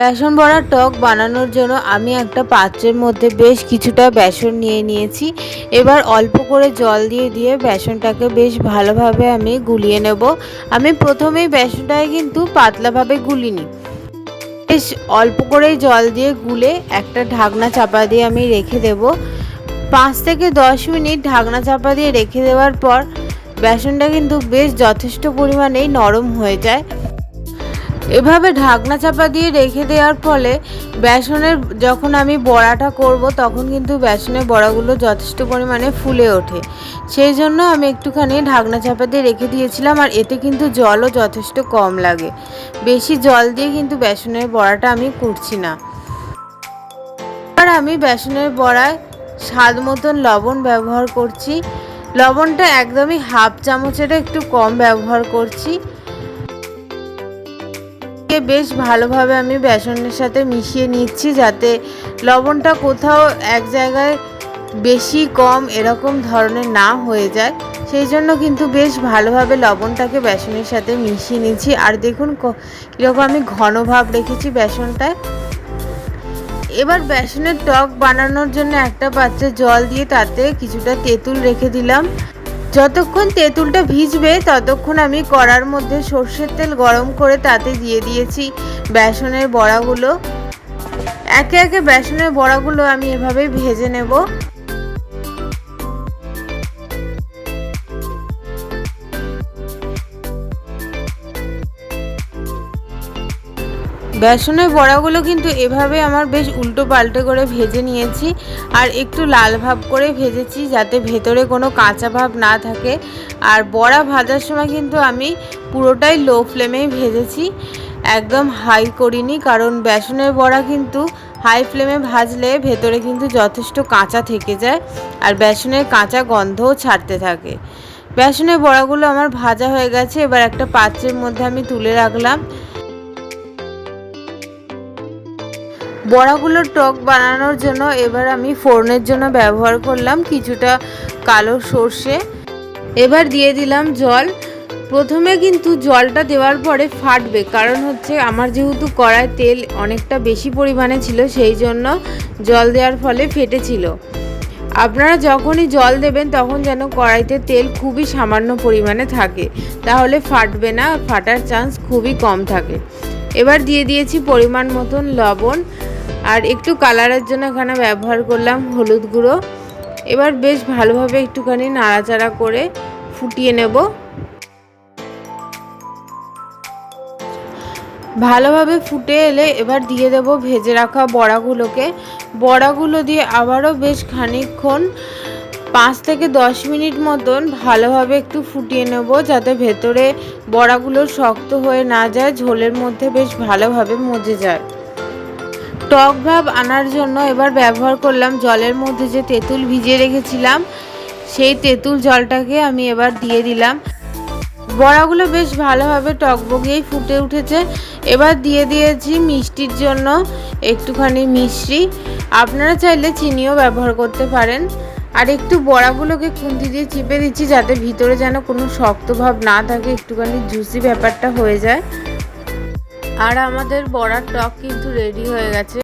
বেসন বড়ার টক বানানোর জন্য আমি একটা পাত্রের মধ্যে বেশ কিছুটা বেসন নিয়ে নিয়েছি। এবার অল্প করে জল দিয়ে দিয়ে বেসনটাকে বেশ ভালোভাবে আমি গুলিয়ে নেব। আমি প্রথমেই বেসনটাকে কিন্তু পাতলাভাবে গুলিনি। বেশ অল্প করেই জল দিয়ে গুলে একটা ঢাকনা চাপা দিয়ে আমি রেখে দেব। পাঁচ থেকে দশ মিনিট ঢাকনা চাপা দিয়ে রেখে দেওয়ার পর বেসনটা কিন্তু বেশ যথেষ্ট পরিমাণেই নরম হয়ে যায়। এভাবে ঢাকনা চাপা দিয়ে রেখে দেওয়ার ফলে বেসনের যখন আমি বড়াটা করব, তখন কিন্তু বেসনের বড়াগুলো যথেষ্ট পরিমাণে ফুলে ওঠে। সেই জন্য আমি একটুখানি ঢাকনা চাপা দিয়ে রেখে দিয়েছিলাম আর এতে কিন্তু জলও যথেষ্ট কম লাগে। বেশি জল দিয়ে কিন্তু বেসনের বড়াটা আমি করছি না। আর আমি বেসনের বড়ায় স্বাদ মতন লবণ ব্যবহার করছি। লবণটা একদমই হাফ চামচেরও একটু কম ব্যবহার করছি। বেশ ভালোভাবে আমি বেসনের সাথে মিশিয়ে নিচ্ছি যাতে লবণটা কোথাও এক জায়গায় বেশি কম এরকম ধরনের না হয়ে যায়। সেই জন্য কিন্তু বেশ ভালোভাবে লবণটাকে বেসনের সাথে মিশিয়ে নিচ্ছি। আর দেখুন কীরকম আমি ঘন ভাব রেখেছি বেসনটায়। এবার বেসনের টক বানানোর জন্য একটা পাত্রে জল দিয়ে তাতে কিছুটা তেঁতুল রেখে দিলাম। যতক্ষণ তেঁতুলটা ভিজবে, ততক্ষণ আমি কড়ার মধ্যে সর্ষের তেল গরম করে তাতে দিয়ে দিয়েছি বেসনের বড়াগুলো। একে একে বেসনের বড়াগুলো আমি এভাবে ভেজে নেব। বেসনের বড়াগুলো কিন্তু এভাবে আমার বেশ উল্টো পাল্টে করে ভেজে নিয়েছি আর একটু লাল ভাব করে ভেজেছি যাতে ভেতরে কোনো কাঁচা ভাব না থাকে। আর বড়া ভাজার সময় কিন্তু আমি পুরোটাই লো ফ্লেমেই ভেজেছি, একদম হাই করিনি কারণ বেসনের বড়া কিন্তু হাই ফ্লেমে ভাজলে ভেতরে কিন্তু যথেষ্ট কাঁচা থেকে যায় আর বেসনের কাঁচা গন্ধও ছাড়তে থাকে। বেসনের বড়াগুলো আমার ভাজা হয়ে গেছে, এবার একটা পাত্রের মধ্যে আমি তুলে রাখলাম। বড়াগুলোর টক বানানোর জন্য এবার আমি ফোড়নের জন্য ব্যবহার করলাম কিছুটা কালো সর্ষে। এবার দিয়ে দিলাম জল। প্রথমে কিন্তু জলটা দেওয়ার পরে ফাটবে, কারণ হচ্ছে আমার যেহেতু কড়ায় তেল অনেকটা বেশি পরিমাণে ছিল, সেই জন্য জল দেওয়ার ফলে ফেটেছিল। আপনারা যখনই জল দেবেন তখন যেন কড়াইতে তেল খুবই সামান্য পরিমাণে থাকে, তাহলে ফাটবে না, ফাটার চান্স খুবই কম থাকে। এবার দিয়ে দিয়েছি পরিমাণ মতন লবণ। আর একটু কালারের জন্য এখানে ব্যবহার করলাম হলুদ গুঁড়ো। এবার বেশ ভালোভাবে একটুখানি নাড়াচাড়া করে ফুটিয়ে নেব। ভালোভাবে ফুটে এলে এবার দিয়ে দেব ভেজে রাখা বড়াগুলোকে। বড়াগুলো দিয়ে আবারও বেশ খানিকক্ষণ, পাঁচ থেকে দশ মিনিট মতন ভালোভাবে একটু ফুটিয়ে নেব যাতে ভেতরে বড়াগুলো শক্ত হয়ে না যায়, ঝোলের মধ্যে বেশ ভালোভাবে মজে যায়। টক ভাব আনার জন্য এবার ব্যবহার করলাম জলের মধ্যে যে তেঁতুল ভিজিয়ে রেখেছিলাম, সেই তেঁতুল জলটাকে আমি এবার দিয়ে দিলাম। বড়াগুলো বেশ ভালোভাবে টক টকবগিয়েই ফুটে উঠেছে। এবার দিয়ে দিয়েছি মিষ্টির জন্য একটুখানি মিষ্টি। আপনারা চাইলে চিনিও ব্যবহার করতে পারেন। আর একটু বড়াগুলোকে খুন্তি দিয়ে চিপে দিচ্ছি যাতে ভিতরে যেন কোনো শক্ত ভাব না থাকে, একটুখানি জুসি ব্যাপারটা হয়ে যায়। আর আমাদের বড়ার টক কিন্তু রেডি হয়ে গেছে।